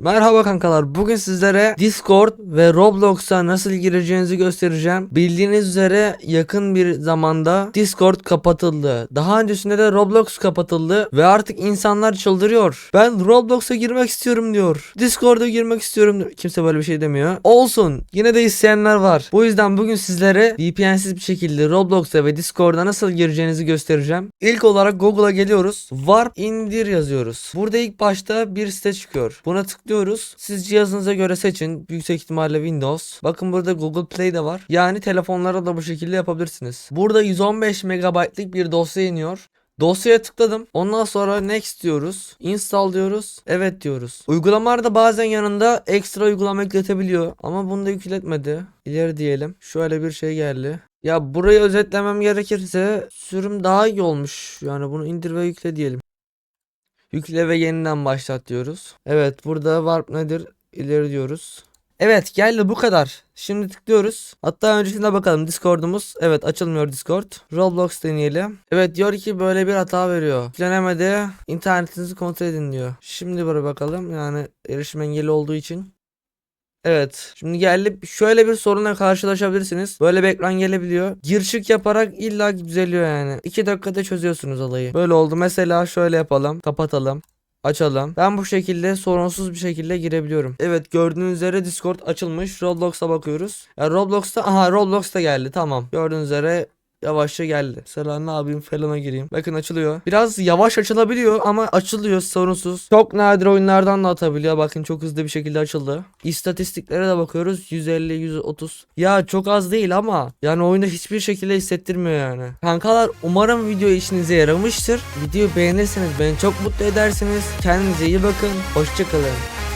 Merhaba kankalar. Bugün sizlere Discord ve Roblox'a nasıl gireceğinizi göstereceğim. Bildiğiniz üzere yakın bir zamanda Discord kapatıldı. Daha öncesinde de Roblox kapatıldı ve artık insanlar çıldırıyor. Ben Roblox'a girmek istiyorum diyor. Discord'a girmek istiyorum diyor. Kimse böyle bir şey demiyor. Olsun. Yine de isteyenler var. Bu yüzden bugün sizlere VPN'siz bir şekilde Roblox'a ve Discord'a nasıl gireceğinizi göstereceğim. İlk olarak Google'a geliyoruz. Warp indir yazıyoruz. Burada ilk başta bir site çıkıyor. Buna tıklıyoruz. Siz cihazınıza göre seçin. Yüksek ihtimalle Windows. Bakın burada Google Play de var. Yani telefonlara da bu şekilde yapabilirsiniz. Burada 115 MB'lık bir dosya iniyor. Dosyaya tıkladım. Ondan sonra next diyoruz. Install diyoruz. Evet diyoruz. Uygulamalarda bazen yanında ekstra uygulama yükletebiliyor. Ama bunu da yükletmedi. İleri diyelim. Şöyle bir şey geldi. Ya burayı özetlemem gerekirse sürüm daha iyi olmuş. Yani bunu indir ve yükle diyelim. Yükle ve yeniden başlat diyoruz. Evet burada warp nedir? İleri diyoruz. Evet geldi bu kadar. Şimdi tıklıyoruz. Hatta öncesinde bakalım Discord'umuz. Evet açılmıyor Discord. Roblox deneyelim. Evet diyor ki böyle bir hata veriyor. Yüklenemedi. İnternetinizi kontrol edin diyor. Şimdi buraya bakalım. Yani erişim engeli olduğu için. Evet. Şimdi geldi şöyle bir sorunla karşılaşabilirsiniz. Böyle bir ekran gelebiliyor. Gir çık yaparak illa düzeliyor yani. 2 dakikada çözüyorsunuz olayı. Böyle oldu. Mesela şöyle yapalım. Kapatalım. Açalım. Ben bu şekilde sorunsuz bir şekilde girebiliyorum. Evet gördüğünüz üzere Discord açılmış. Roblox'a bakıyoruz. Ya Roblox'ta aha Roblox'ta geldi tamam. Gördüğünüz üzere yavaşça geldi. Mesela ne yapayım falana gireyim. Bakın açılıyor. Biraz yavaş açılabiliyor ama açılıyor sorunsuz. Çok nadir oyunlardan da atabiliyor. Bakın çok hızlı bir şekilde açıldı. İstatistiklere de bakıyoruz. 150 130. Ya çok az değil ama yani oyunda hiçbir şekilde hissettirmiyor yani. Kankalar umarım video işinize yaramıştır. Videoyu beğenirseniz beni çok mutlu edersiniz. Kendinize iyi bakın. Hoşçakalın.